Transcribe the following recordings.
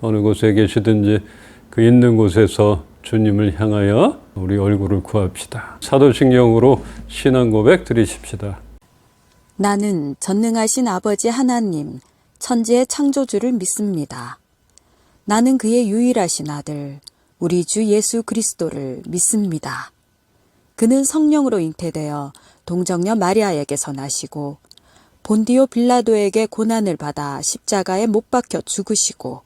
어느 곳에 계시든지 그 있는 곳에서 주님을 향하여 우리 얼굴을 구합시다. 사도신경으로 신앙 고백 드리십시다. 나는 전능하신 아버지 하나님, 천지의 창조주를 믿습니다. 나는 그의 유일하신 아들, 우리 주 예수 그리스도를 믿습니다. 그는 성령으로 잉태되어 동정녀 마리아에게서 나시고 본디오 빌라도에게 고난을 받아 십자가에 못 박혀 죽으시고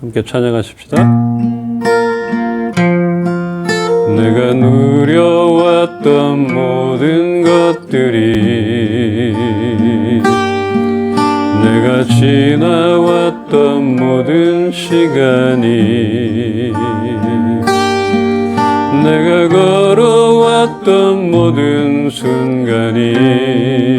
함께 찬양하십시다. 내가 누려왔던 모든 것들이 내가 지나왔던 모든 시간이 내가 걸어왔던 모든 순간이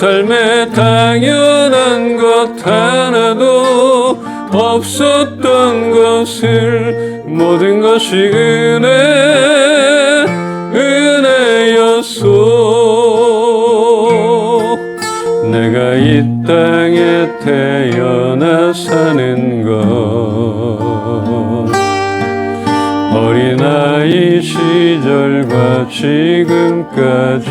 삶에 당연한 것 하나도 없었던 것을 모든 것이 은혜 은혜였소. 내가 이 땅에 태어나 사는 것. 어린아이 시절과 지금까지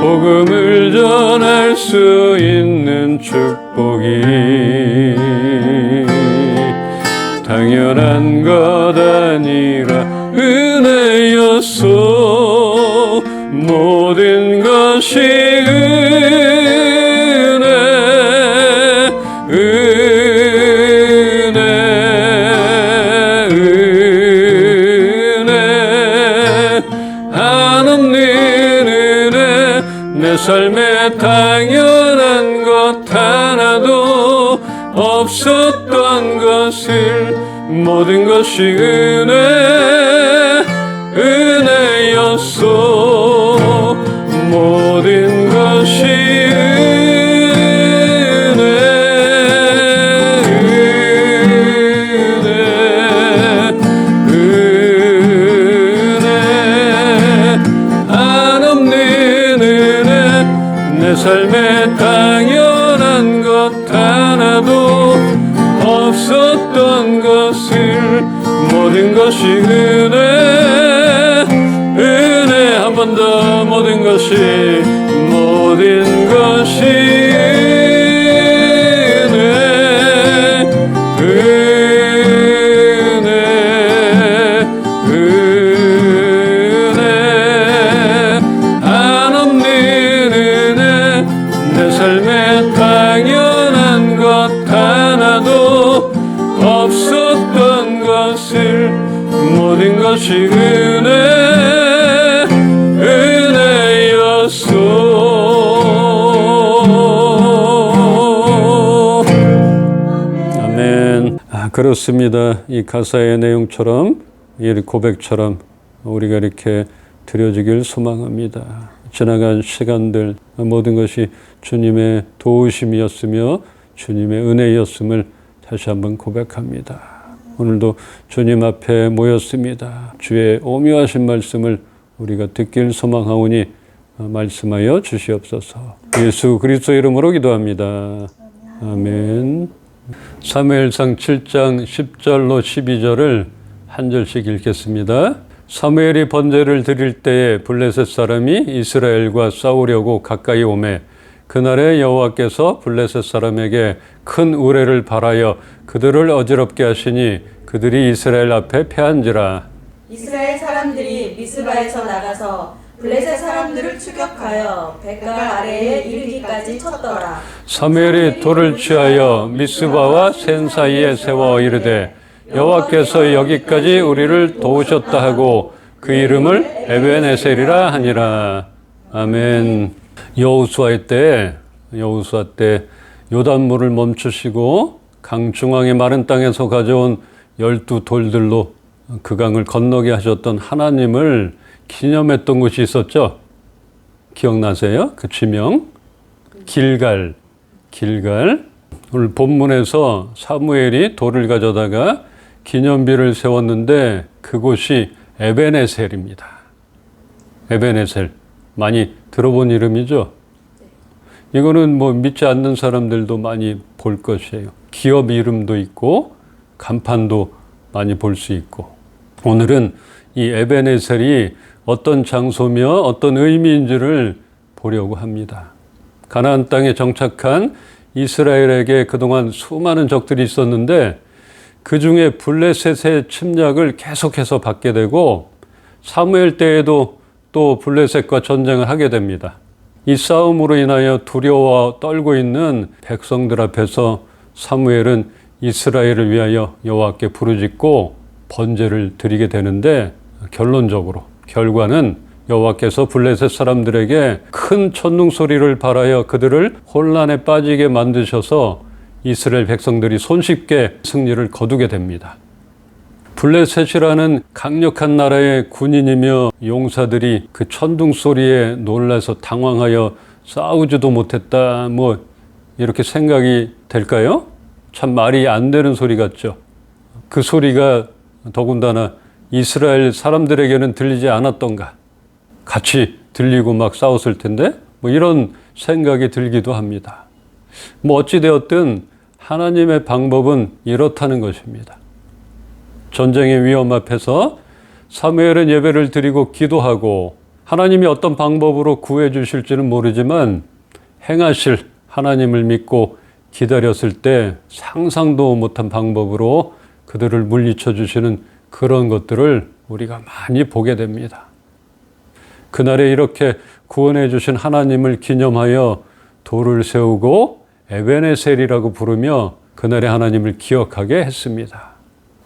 복음을 전할 수 있는 축복이 당연한 것 아니라 은혜였소. 모든 것이 당연한 것 하나도 없었던 것을 모든 것이 모든 그렇습니다. 이 가사의 내용처럼 이 고백처럼 우리가 이렇게 드려지길 소망합니다. 지나간 시간들 모든 것이 주님의 도우심이었으며 주님의 은혜였음을 다시 한번 고백합니다. 오늘도 주님 앞에 모였습니다. 주의 오묘하신 말씀을 우리가 듣길 소망하오니 말씀하여 주시옵소서. 예수 그리스도 이름으로 기도합니다. 아멘. 사무엘상 7장 10절로 12절을 한 절씩 읽겠습니다. 사무엘이 번제를 드릴 때에 블레셋 사람이 이스라엘과 싸우려고 가까이 오매 그날에 여호와께서 블레셋 사람에게 큰 우레를 발하여 그들을 어지럽게 하시니 그들이 이스라엘 앞에 패한지라 이스라엘 사람들이 미스바에서 나가서 블레셋 사람들을 추격하여 백가 아래에 이르기까지 쳤더라. 사무엘이 돌을 취하여 미스바와 센 사이에 세워 이르되 여호와께서 여기까지 우리를 도우셨다 하고 그 이름을 에베네셀이라 하니라 아멘 여호수아의 때 여호수아 때 요단물을 멈추시고 강 중앙의 마른 땅에서 가져온 열두 돌들로 그 강을 건너게 하셨던 하나님을 기념했던 곳이 있었죠? 기억나세요? 그 지명? 길갈 길갈. 오늘 본문에서 사무엘이 돌을 가져다가 기념비를 세웠는데 그곳이 에베네셀입니다. 에베네셀. 많이 들어본 이름이죠. 이거는 뭐 믿지 않는 사람들도 많이 볼 것이에요. 기업 이름도 있고 간판도 많이 볼 수 있고. 오늘은 이 에베네셀이 어떤 장소며 어떤 의미인지를 보려고 합니다. 가나안 땅에 정착한 이스라엘에게 그동안 수많은 적들이 있었는데 그 중에 블레셋의 침략을 계속해서 받게 되고 사무엘 때에도 또 블레셋과 전쟁을 하게 됩니다. 이 싸움으로 인하여 두려워 떨고 있는 백성들 앞에서 사무엘은 이스라엘을 위하여 여호와께 부르짖고 번제를 드리게 되는데 결론적으로 결과는 여호와께서 블레셋 사람들에게 큰 천둥 소리를 발하여 그들을 혼란에 빠지게 만드셔서 이스라엘 백성들이 손쉽게 승리를 거두게 됩니다. 블레셋이라는 강력한 나라의 군인이며 용사들이 그 천둥 소리에 놀라서 당황하여 싸우지도 못했다. 뭐 이렇게 생각이 될까요? 참 말이 안 되는 소리 같죠. 그 소리가 더군다나 이스라엘 사람들에게는 들리지 않았던가. 같이 들리고 막 싸웠을 텐데 뭐 이런 생각이 들기도 합니다. 뭐 어찌되었든 하나님의 방법은 이렇다는 것입니다. 전쟁의 위험 앞에서 사무엘은 예배를 드리고 기도하고 하나님이 어떤 방법으로 구해 주실지는 모르지만 행하실 하나님을 믿고 기다렸을 때 상상도 못한 방법으로 그들을 물리쳐 주시는 그런 것들을 우리가 많이 보게 됩니다. 그날에 이렇게 구원해 주신 하나님을 기념하여 돌을 세우고 에베네셀이라고 부르며 그날의 하나님을 기억하게 했습니다.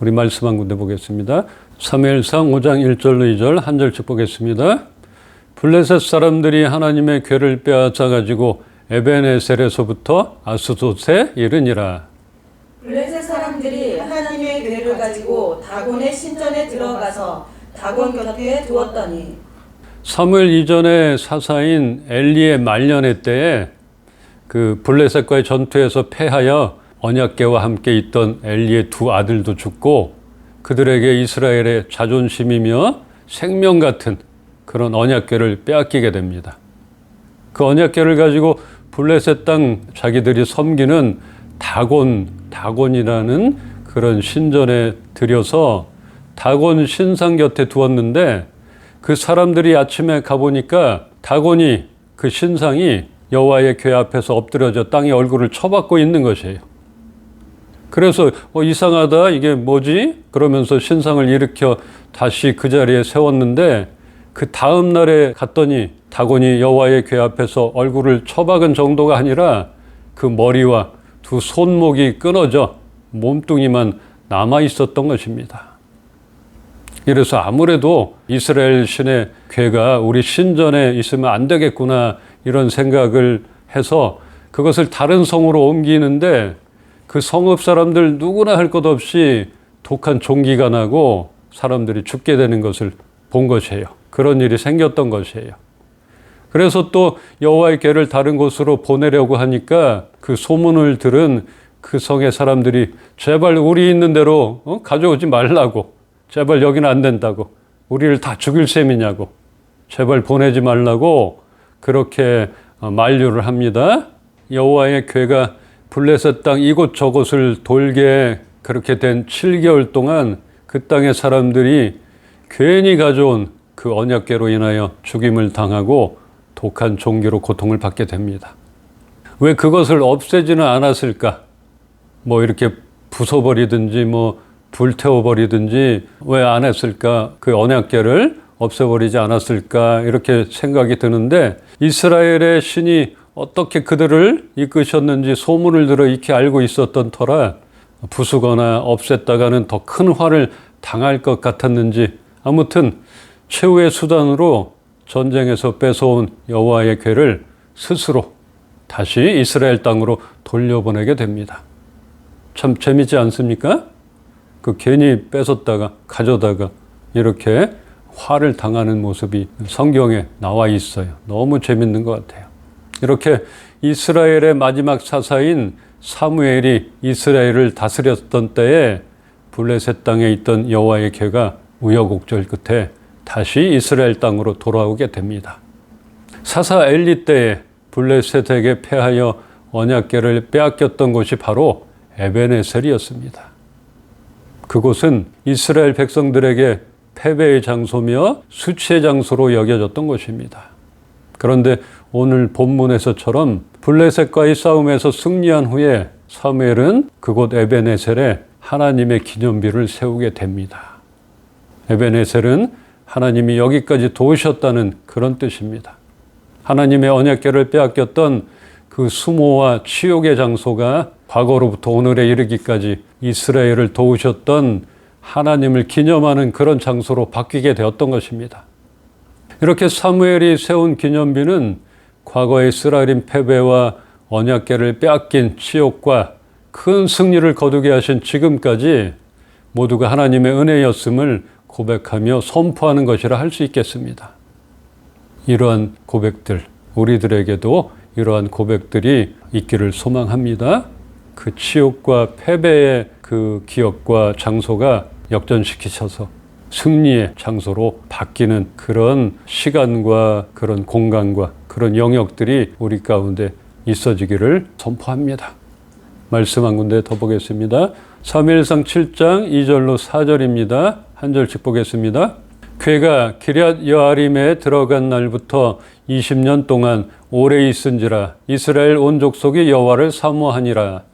우리 말씀 한 군데 보겠습니다. 3일상 5장 1절로 2절 한 절씩 보겠습니다. 블레셋 사람들이 하나님의 괴를 빼앗아 가지고 에베네셀에서부터 아스돗에 이르니라. 블레셋 사람들이 하나님의 괴를 가지고 다곤의 신전에 들어가서 다곤 곁에 두었더니 사무엘 이전의 사사인 엘리의 말년의 때에 그 블레셋과의 전투에서 패하여 언약궤와 함께 있던 엘리의 두 아들도 죽고 그들에게 이스라엘의 자존심이며 생명 같은 그런 언약궤를 빼앗기게 됩니다. 그 언약궤를 가지고 블레셋 땅 자기들이 섬기는 다곤 다곤이라는 그런 신전에 들여서 다곤 신상 곁에 두었는데 그 사람들이 아침에 가보니까 다곤이 그 신상이 여호와의 궤 앞에서 엎드려져 땅에 얼굴을 쳐박고 있는 것이에요. 그래서 어, 이상하다 이게 뭐지? 그러면서 신상을 일으켜 다시 그 자리에 세웠는데 그 다음 날에 갔더니 다곤이 여호와의 궤 앞에서 얼굴을 쳐박은 정도가 아니라 그 머리와 두 손목이 끊어져 몸뚱이만 남아 있었던 것입니다. 이래서 아무래도 이스라엘 신의 궤가 우리 신전에 있으면 안 되겠구나 이런 생각을 해서 그것을 다른 성으로 옮기는데 그 성읍 사람들 누구나 할 것 없이 독한 종기가 나고 사람들이 죽게 되는 것을 본 것이에요. 그런 일이 생겼던 것이에요. 그래서 또 여호와의 궤를 다른 곳으로 보내려고 하니까 그 소문을 들은 그 성의 사람들이 제발 우리 있는 대로 어? 가져오지 말라고 제발 여기는 안 된다고 우리를 다 죽일 셈이냐고 제발 보내지 말라고 그렇게 어, 만류를 합니다. 여호와의 궤가 블레셋 땅 이곳 저곳을 돌게 그렇게 된 7개월 동안 그 땅의 사람들이 괜히 가져온 그 언약궤로 인하여 죽임을 당하고 독한 종기로 고통을 받게 됩니다. 왜 그것을 없애지는 않았을까? 뭐 이렇게 부숴버리든지 뭐 불태워버리든지 왜 안 했을까? 그 언약궤를 없애버리지 않았을까? 이렇게 생각이 드는데 이스라엘의 신이 어떻게 그들을 이끄셨는지 소문을 들어 익히 알고 있었던 터라 부수거나 없앴다가는 더 큰 화를 당할 것 같았는지 아무튼 최후의 수단으로 전쟁에서 뺏어온 여호와의 궤를 스스로 다시 이스라엘 땅으로 돌려보내게 됩니다. 참 재밌지 않습니까? 그 괜히 뺏었다가 가져다가 이렇게 화를 당하는 모습이 성경에 나와 있어요. 너무 재밌는 것 같아요. 이렇게 이스라엘의 마지막 사사인 사무엘이 이스라엘을 다스렸던 때에 블레셋 땅에 있던 여호와의 궤가 우여곡절 끝에 다시 이스라엘 땅으로 돌아오게 됩니다. 사사 엘리 때에 블레셋에게 패하여 언약궤를 빼앗겼던 곳이 바로 에베네셀이었습니다. 그곳은 이스라엘 백성들에게 패배의 장소며 수치의 장소로 여겨졌던 곳입니다. 그런데 오늘 본문에서처럼 블레셋과의 싸움에서 승리한 후에 사무엘은 그곳 에베네셀에 하나님의 기념비를 세우게 됩니다. 에베네셀은 하나님이 여기까지 도우셨다는 그런 뜻입니다. 하나님의 언약궤를 빼앗겼던 그 수모와 치욕의 장소가 과거로부터 오늘에 이르기까지 이스라엘을 도우셨던 하나님을 기념하는 그런 장소로 바뀌게 되었던 것입니다. 이렇게 사무엘이 세운 기념비는 과거의 이스라엘인 패배와 언약궤를 빼앗긴 치욕과 큰 승리를 거두게 하신 지금까지 모두가 하나님의 은혜였음을 고백하며 선포하는 것이라 할 수 있겠습니다. 이러한 고백들, 우리들에게도 이러한 고백들이 있기를 소망합니다. 그 치욕과 패배의 그 기억과 장소가 역전시키셔서 승리의 장소로 바뀌는 그런 시간과 그런 공간과 그런 영역들이 우리 가운데 있어지기를 선포합니다. 말씀 한 군데 더 보겠습니다. 3일상 7장 2절로 4절입니다. 한 절씩 보겠습니다. 괴가 기럇 여아림에 들어간 날부터 20년 동안 오래 있은지라 이스라엘 온 족속이 여호와를 사모하니라.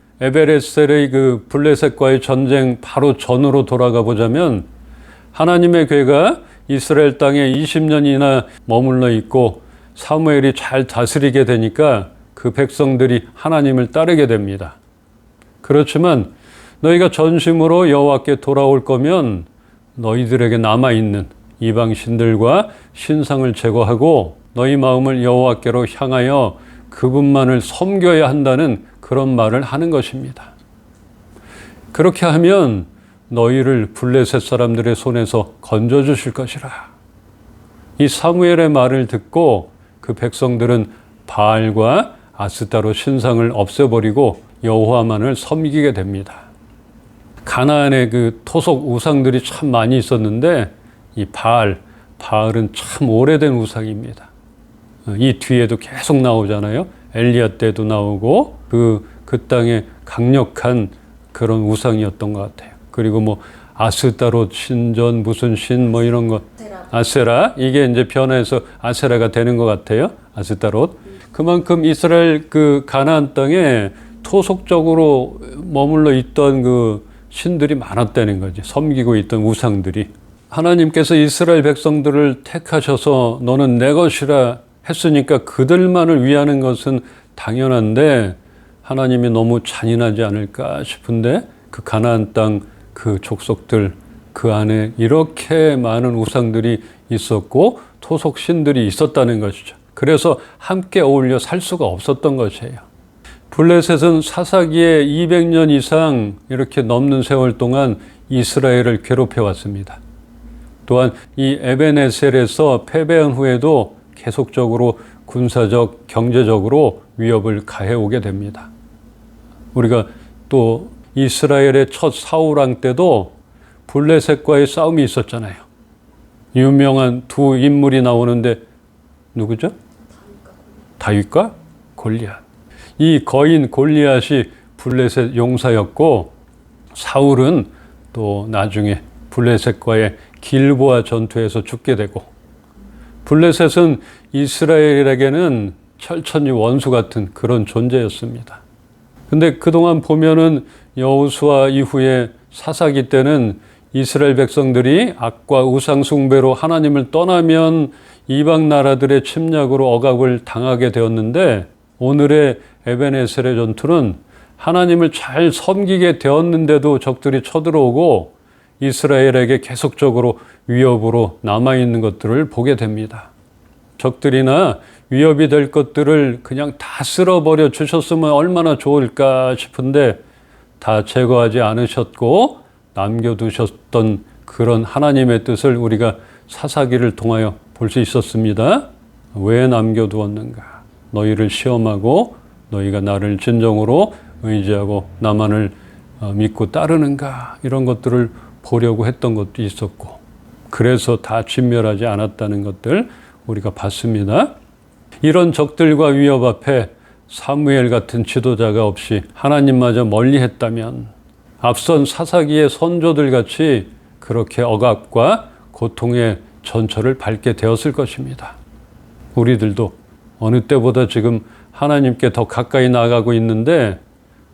에베레셀의 그 블레셋과의 전쟁 바로 전으로 돌아가 보자면 하나님의 괴가 이스라엘 땅에 20년이나 머물러 있고 사무엘이 잘 다스리게 되니까 그 백성들이 하나님을 따르게 됩니다. 그렇지만 너희가 전심으로 여호와께 돌아올 거면 너희들에게 남아 있는 이방 신들과 신상을 제거하고 너희 마음을 여호와께로 향하여 그분만을 섬겨야 한다는 그런 말을 하는 것입니다. 그렇게 하면 너희를 블레셋 사람들의 손에서 건져 주실 것이라. 이 사무엘의 말을 듣고 그 백성들은 바알과 아스타로 신상을 없애버리고 여호와만을 섬기게 됩니다. 가나안에 그 토속 우상들이 참 많이 있었는데 이 바알, 바알은 참 오래된 우상입니다. 이 뒤에도 계속 나오잖아요. 엘리야 때도 나오고 그, 그 땅에 강력한 그런 우상이었던 것 같아요. 그리고 뭐 아스타롯 신전 무슨 신 뭐 이런 거 아세라 이게 이제 변해서 아세라가 되는 것 같아요. 아스타롯 그만큼 이스라엘 그 가나안 땅에 토속적으로 머물러 있던 그 신들이 많았다는 거지. 섬기고 있던 우상들이. 하나님께서 이스라엘 백성들을 택하셔서 너는 내 것이라 했으니까 그들만을 위하는 것은 당연한데 하나님이 너무 잔인하지 않을까 싶은데 그 가나안 땅 그 족속들 그 안에 이렇게 많은 우상들이 있었고 토속 신들이 있었다는 것이죠. 그래서 함께 어울려 살 수가 없었던 것이에요. 블레셋은 사사기에 200년 이상 이렇게 넘는 세월 동안 이스라엘을 괴롭혀 왔습니다. 또한 이 에베네셀에서 패배한 후에도 계속적으로 군사적, 경제적으로 위협을 가해오게 됩니다. 우리가 또 이스라엘의 첫 사우랑 때도 블레셋과의 싸움이 있었잖아요. 유명한 두 인물이 나오는데 누구죠? 다윗과 골리앗. 이 거인 골리앗이 블레셋 용사였고 사울은 또 나중에 블레셋과의 길보아 전투에서 죽게 되고 블레셋은 이스라엘에게는 철천지 원수 같은 그런 존재였습니다. 근데 그동안 보면은 여호수아 이후에 사사기 때는 이스라엘 백성들이 악과 우상 숭배로 하나님을 떠나면 이방 나라들의 침략으로 억압을 당하게 되었는데 오늘의 에베네셀의 전투는 하나님을 잘 섬기게 되었는데도 적들이 쳐들어오고 이스라엘에게 계속적으로 위협으로 남아 있는 것들을 보게 됩니다. 적들이나 위협이 될 것들을 그냥 다 쓸어버려 주셨으면 얼마나 좋을까 싶은데 다 제거하지 않으셨고 남겨두셨던 그런 하나님의 뜻을 우리가 사사기를 통하여 볼 수 있었습니다. 왜 남겨두었는가? 너희를 시험하고 너희가 나를 진정으로 의지하고 나만을 어, 믿고 따르는가? 이런 것들을 보려고 했던 것도 있었고 그래서 다 진멸하지 않았다는 것들 우리가 봤습니다. 이런 적들과 위협 앞에 사무엘 같은 지도자가 없이 하나님마저 멀리 했다면 앞선 사사기의 선조들 같이 그렇게 억압과 고통의 전철을 밟게 되었을 것입니다. 우리들도 어느 때보다 지금 하나님께 더 가까이 나가고 있는데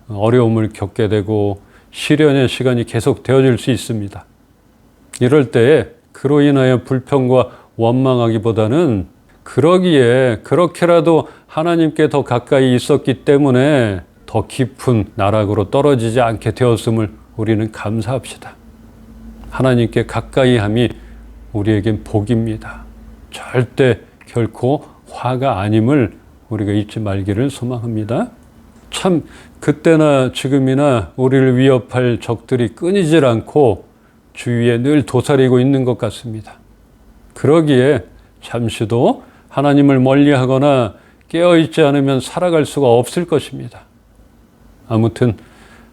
어려움을 겪게 되고 시련의 시간이 계속 되어질 수 있습니다. 이럴 때에 그로 인하여 불평과 원망하기보다는 그러기에 그렇게라도 하나님께 더 가까이 있었기 때문에 더 깊은 나락으로 떨어지지 않게 되었음을 우리는 감사합시다. 하나님께 가까이 함이 우리에겐 복입니다. 절대 결코 화가 아님을 우리가 잊지 말기를 소망합니다. 참 그때나 지금이나 우리를 위협할 적들이 끊이질 않고 주위에 늘 도사리고 있는 것 같습니다. 그러기에 잠시도 하나님을 멀리 하거나 깨어있지 않으면 살아갈 수가 없을 것입니다. 아무튼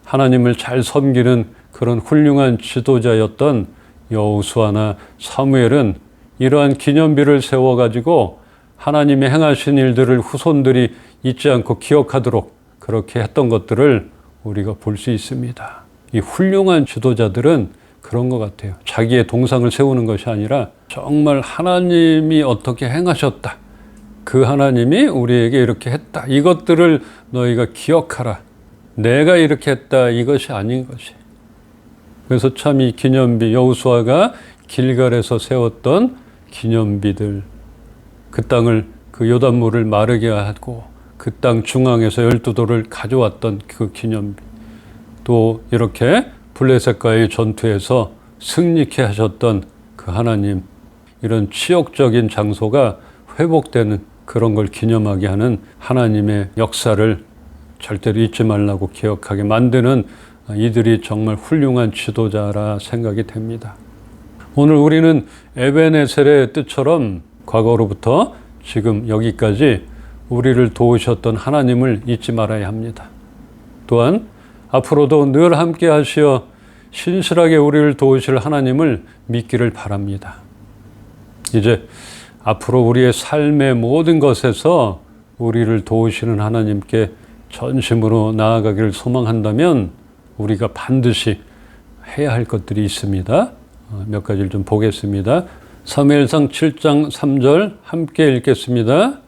하나님을 잘 섬기는 그런 훌륭한 지도자였던 여호수아나 사무엘은 이러한 기념비를 세워가지고 하나님의 행하신 일들을 후손들이 잊지 않고 기억하도록 그렇게 했던 것들을 우리가 볼 수 있습니다. 이 훌륭한 지도자들은 그런 것 같아요. 자기의 동상을 세우는 것이 아니라 정말 하나님이 어떻게 행하셨다. 그 하나님이 우리에게 이렇게 했다. 이것들을 너희가 기억하라. 내가 이렇게 했다. 이것이 아닌 것이. 그래서 참 이 기념비 여호수아가 길갈에서 세웠던 기념비들 그 땅을 그 요단물을 마르게 하고 그 땅 중앙에서 열두 돌을 가져왔던 그 기념비 또 이렇게 블레셋과의 전투에서 승리케 하셨던 그 하나님 이런 치욕적인 장소가 회복되는 그런 걸 기념하게 하는 하나님의 역사를 절대로 잊지 말라고 기억하게 만드는 이들이 정말 훌륭한 지도자라 생각이 됩니다. 오늘 우리는 에베네셀의 뜻처럼 과거로부터 지금 여기까지 우리를 도우셨던 하나님을 잊지 말아야 합니다. 또한 앞으로도 늘 함께 하시어 신실하게 우리를 도우실 하나님을 믿기를 바랍니다. 이제 앞으로 우리의 삶의 모든 것에서 우리를 도우시는 하나님께 전심으로 나아가기를 소망한다면 우리가 반드시 해야 할 것들이 있습니다. 어, 몇 가지를 좀 보겠습니다. 사무엘상 7장 3절 함께 읽겠습니다.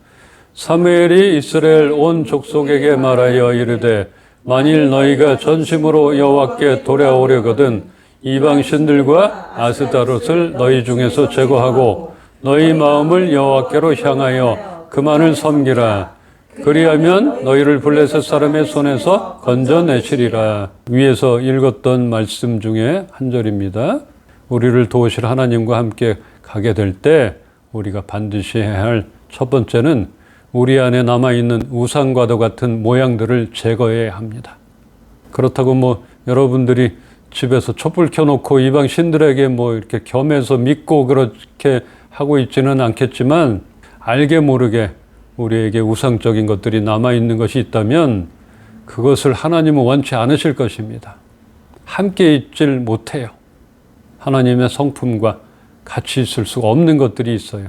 사무엘이 이스라엘 온 족속에게 말하여 이르되 만일 너희가 전심으로 여호와께 돌아오려거든 이방 신들과 아스타롯을 너희 중에서 제거하고 너희 마음을 여호와께로 향하여 그만을 섬기라. 그리하면 너희를 블레셋 사람의 손에서 건져내시리라. 위에서 읽었던 말씀 중에 한 절입니다. 우리를 도우실 하나님과 함께 가게 될 때 우리가 반드시 해야 할 첫 번째는 우리 안에 남아있는 우상과도 같은 모양들을 제거해야 합니다. 그렇다고 뭐 여러분들이 집에서 촛불 켜놓고 이방 신들에게 뭐 이렇게 겸해서 믿고 그렇게 하고 있지는 않겠지만 알게 모르게 우리에게 우상적인 것들이 남아있는 것이 있다면 그것을 하나님은 원치 않으실 것입니다. 함께 있질 못해요. 하나님의 성품과 같이 있을 수가 없는 것들이 있어요.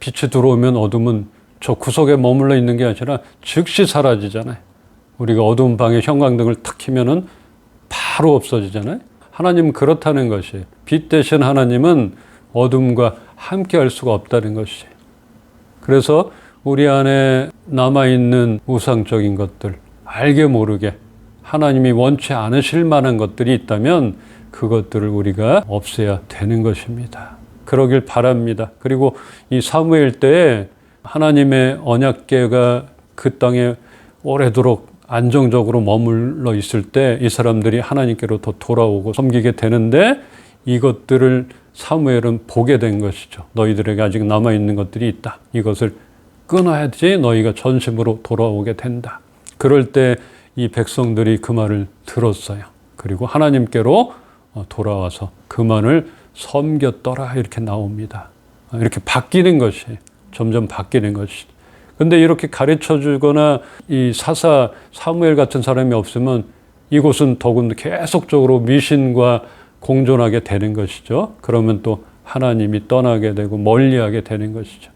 빛이 들어오면 어둠은 저 구석에 머물러 있는 게 아니라 즉시 사라지잖아요. 우리가 어두운 방에 형광등을 탁 켜면은 바로 없어지잖아요. 하나님은 그렇다는 것이에요. 빛 대신 하나님은 어둠과 함께 할 수가 없다는 것이에요. 그래서 우리 안에 남아 있는 우상적인 것들, 알게 모르게 하나님이 원치 않으실 만한 것들이 있다면 그것들을 우리가 없애야 되는 것입니다. 그러길 바랍니다. 그리고 이 사무엘 때에 하나님의 언약계가 그 땅에 오래도록 안정적으로 머물러 있을 때 이 사람들이 하나님께로 더 돌아오고 섬기게 되는데 이것들을 사무엘은 보게 된 것이죠. 너희들에게 아직 남아 있는 것들이 있다. 이것을 끊어야지 너희가 전심으로 돌아오게 된다. 그럴 때 이 백성들이 그 말을 들었어요. 그리고 하나님께로 어, 돌아와서 그만을 섬겼더라 이렇게 나옵니다. 이렇게 바뀌는 것이 점점 바뀌는 것이. 근데 이렇게 가르쳐 주거나 이 사사 사무엘 같은 사람이 없으면 이곳은 더군 계속적으로 미신과 공존하게 되는 것이죠. 그러면 또 하나님이 떠나게 되고 멀리하게 되는 것이죠.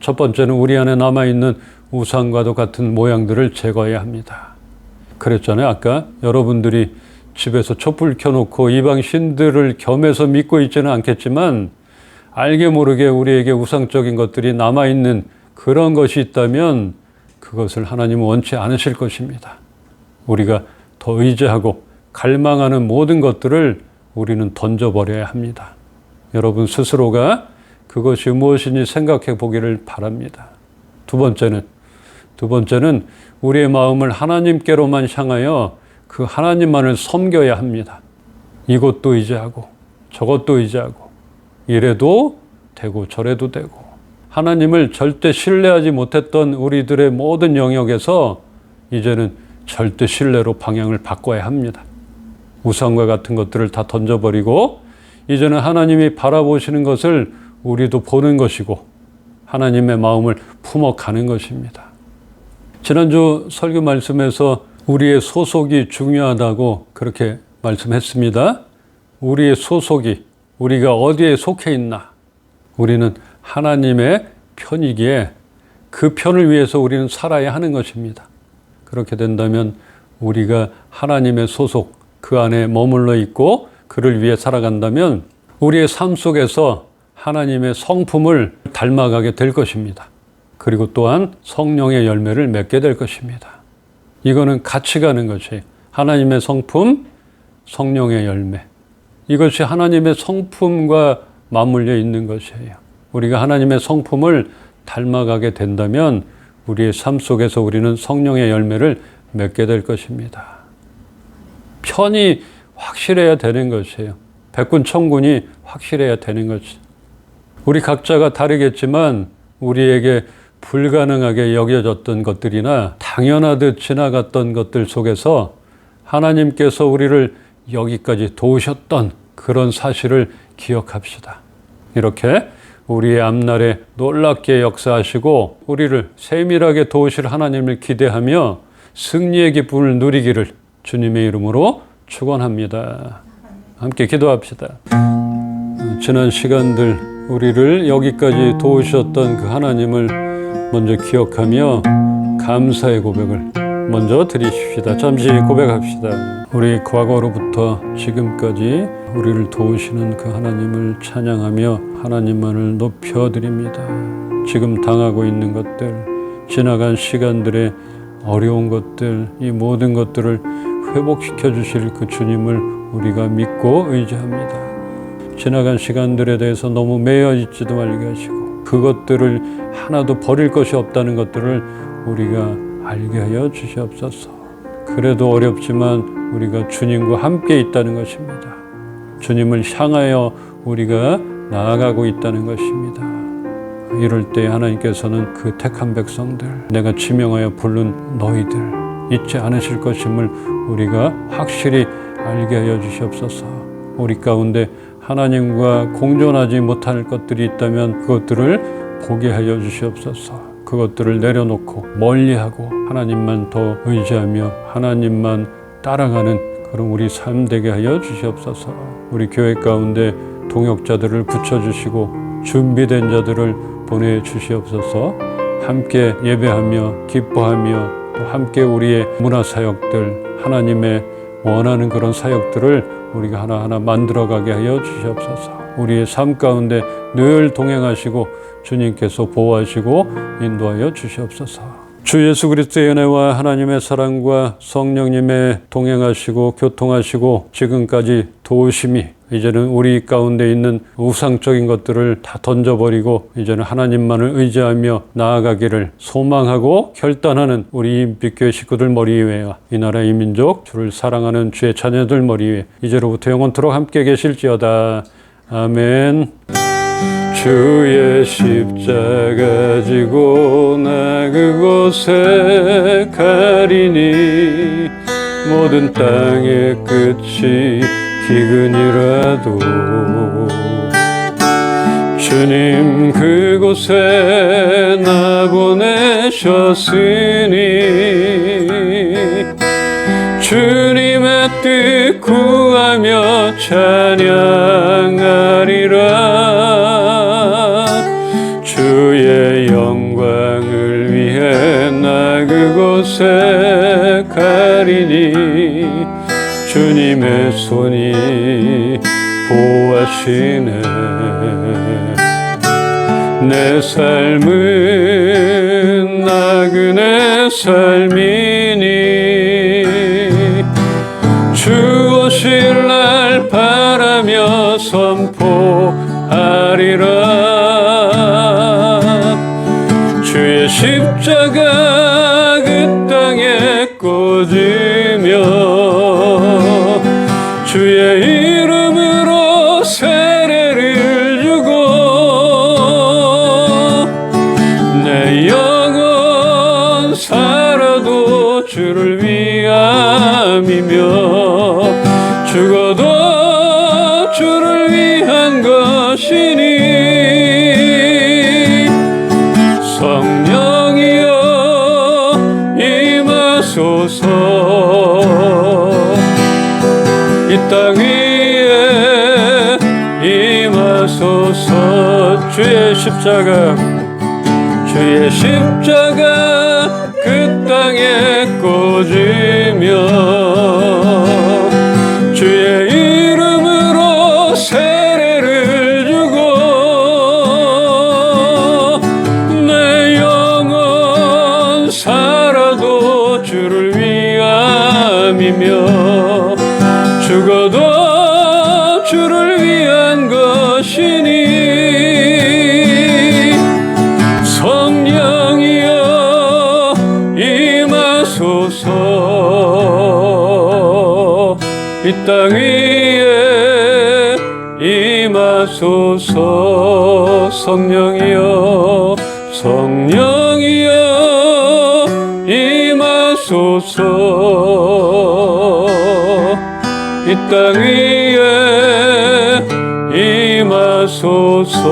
첫 번째는 우리 안에 남아 있는 우상과도 같은 모양들을 제거해야 합니다. 그랬잖아요. 아까 여러분들이 집에서 촛불 켜놓고 이방 신들을 겸해서 믿고 있지는 않겠지만 알게 모르게 우리에게 우상적인 것들이 남아 있는 그런 것이 있다면 그것을 하나님은 원치 않으실 것입니다. 우리가 더 의지하고 갈망하는 모든 것들을 우리는 던져버려야 합니다. 여러분 스스로가 그것이 무엇인지 생각해 보기를 바랍니다. 두 번째는 두 번째는 우리의 마음을 하나님께로만 향하여 그 하나님만을 섬겨야 합니다. 이것도 의지하고 저것도 의지하고 이래도 되고 저래도 되고 하나님을 절대 신뢰하지 못했던 우리들의 모든 영역에서 이제는 절대 신뢰로 방향을 바꿔야 합니다. 우상과 같은 것들을 다 던져버리고 이제는 하나님이 바라보시는 것을 우리도 보는 것이고 하나님의 마음을 품어가는 것입니다. 지난주 설교 말씀에서 우리의 소속이 중요하다고 그렇게 말씀했습니다. 우리의 소속이 우리가 어디에 속해 있나? 우리는 하나님의 편이기에 그 편을 위해서 우리는 살아야 하는 것입니다. 그렇게 된다면 우리가 하나님의 소속 그 안에 머물러 있고 그를 위해 살아간다면 우리의 삶 속에서 하나님의 성품을 닮아가게 될 것입니다. 그리고 또한 성령의 열매를 맺게 될 것입니다. 이거는 같이 가는 것이 하나님의 성품, 성령의 열매. 이것이 하나님의 성품과 맞물려 있는 것이에요. 우리가 하나님의 성품을 닮아가게 된다면 우리의 삶 속에서 우리는 성령의 열매를 맺게 될 것입니다. 편이 확실해야 되는 것이에요. 백군 천군이 확실해야 되는 것이. 우리 각자가 다르겠지만 우리에게 불가능하게 여겨졌던 것들이나 당연하듯 지나갔던 것들 속에서 하나님께서 우리를 여기까지 도우셨던 그런 사실을 기억합시다. 이렇게 우리의 앞날에 놀랍게 역사하시고 우리를 세밀하게 도우실 하나님을 기대하며 승리의 기쁨을 누리기를 주님의 이름으로 축원합니다. 함께 기도합시다. 지난 시간들 우리를 여기까지 도우셨던 그 하나님을 먼저 기억하며 감사의 고백을 먼저 드리십시다. 잠시 고백합시다. 우리 과거로부터 지금까지 우리를 도우시는 그 하나님을 찬양하며 하나님만을 높여드립니다. 지금 당하고 있는 것들, 지나간 시간들의 어려운 것들, 이 모든 것들을 회복시켜 주실 그 주님을 우리가 믿고 의지합니다. 지나간 시간들에 대해서 너무 매여 있지도 말게 하시고 그것들을 하나도 버릴 것이 없다는 것들을 우리가 알게 하여 주시옵소서. 그래도 어렵지만 우리가 주님과 함께 있다는 것입니다. 주님을 향하여 우리가 나아가고 있다는 것입니다. 이럴 때 하나님께서는 그 택한 백성들, 내가 지명하여 부른 너희들 잊지 않으실 것임을 우리가 확실히 알게 하여 주시옵소서. 우리 가운데 하나님과 공존하지 못할 것들이 있다면 그것들을 보게 하여 주시옵소서. 그것들을 내려놓고 멀리하고 하나님만 더 의지하며 하나님만 따라가는 그런 우리 삶 되게 하여 주시옵소서. 우리 교회 가운데 동역자들을 붙여주시고 준비된 자들을 보내 주시옵소서. 함께 예배하며 기뻐하며 또 함께 우리의 문화 사역들 하나님의 원하는 그런 사역들을 우리가 하나하나 만들어가게 하여 주시옵소서. 우리의 삶 가운데 늘 동행하시고 주님께서 보호하시고 인도하여 주시옵소서. 주 예수 그리스도의 은혜와 하나님의 사랑과 성령님의 동행하시고 교통하시고 지금까지 도우심이 이제는 우리 가운데 있는 우상적인 것들을 다 던져버리고 이제는 하나님만을 의지하며 나아가기를 소망하고 결단하는 우리 인빛교회 식구들 머리 위에와 이 나라 이 민족 주를 사랑하는 주의 자녀들 머리 위에 이제로부터 영원토록 함께 계실지어다 아멘 주의 십자가 지고 나 그곳에 가리니 모든 땅의 끝이 기근이라도. 주님 그곳에 나 보내셨으니 보호하시네. 내 삶은 나그네 삶이니. 주 오실 날 바라며 선포하리라. 주의 십자가 그 땅에 꽂으며 주의 십자가 주의 십자가 그 땅에 꽂으며 주의 이름으로 세례를 주고 내 영혼 살아도 주를 위함이며 죽어도 이 땅 위에 임하소서. 성령이여 성령이여 임하소서. 이 땅 위에 임하소서